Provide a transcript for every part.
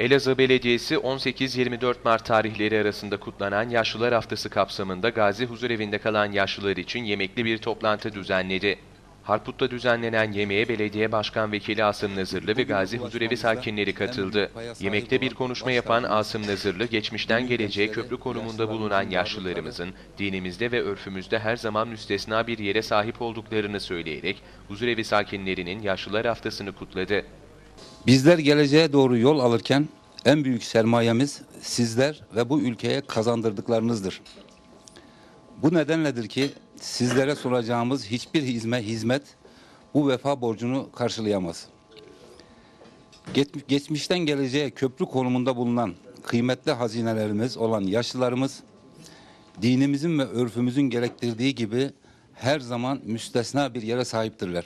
Elazığ Belediyesi 18-24 Mart tarihleri arasında kutlanan Yaşlılar Haftası kapsamında Gazi Huzurevinde kalan yaşlılar için yemekli bir toplantı düzenledi. Harput'ta düzenlenen yemeğe belediye başkan vekili Asım Nazırlı ve Gazi Huzurevi sakinleri katıldı. Yemekte bir konuşma yapan Asım Nazırlı, geçmişten geleceğe köprü konumunda bulunan yaşlılarımızın dinimizde ve örfümüzde her zaman müstesna bir yere sahip olduklarını söyleyerek Huzurevi sakinlerinin Yaşlılar Haftası'nı kutladı. Bizler geleceğe doğru yol alırken en büyük sermayemiz sizler ve bu ülkeye kazandırdıklarınızdır. Bu nedenledir ki sizlere sunacağımız hiçbir hizmet, hizmet bu vefa borcunu karşılayamaz. Geç- Geçmişten geleceğe köprü konumunda bulunan kıymetli hazinelerimiz olan yaşlılarımız dinimizin ve örfümüzün gerektirdiği gibi her zaman müstesna bir yere sahiptirler.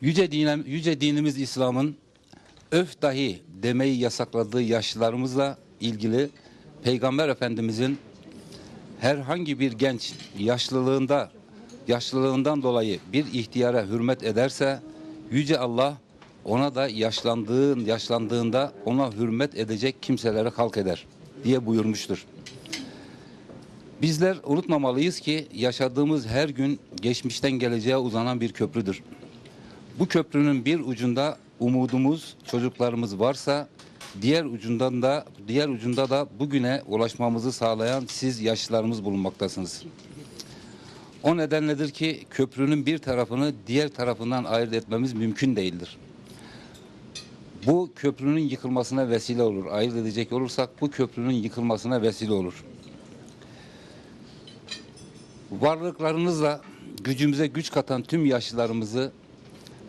Yüce, dinem, yüce dinimiz İslam'ın öf dahi demeyi yasakladığı yaşlılarımızla ilgili Peygamber Efendimizin herhangi bir genç yaşlılığında yaşlılığından dolayı bir ihtiyara hürmet ederse yüce Allah ona da yaşlandığın yaşlandığında ona hürmet edecek kimselere halk eder diye buyurmuştur. Bizler unutmamalıyız ki yaşadığımız her gün geçmişten geleceğe uzanan bir köprüdür. Bu köprünün bir ucunda umudumuz, çocuklarımız varsa diğer ucundan da diğer ucunda da bugüne ulaşmamızı sağlayan siz yaşlılarımız bulunmaktasınız. O nedenledir ki köprünün bir tarafını diğer tarafından ayırt etmemiz mümkün değildir. Bu köprünün yıkılmasına vesile olur. Ayırt edecek olursak bu köprünün yıkılmasına vesile olur. Varlıklarınızla gücümüze güç katan tüm yaşlılarımızı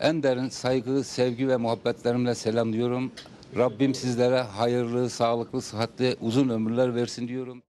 en derin saygı, sevgi ve muhabbetlerimle selamlıyorum. Rabbim sizlere hayırlı, sağlıklı, sıhhatli, uzun ömürler versin diyorum.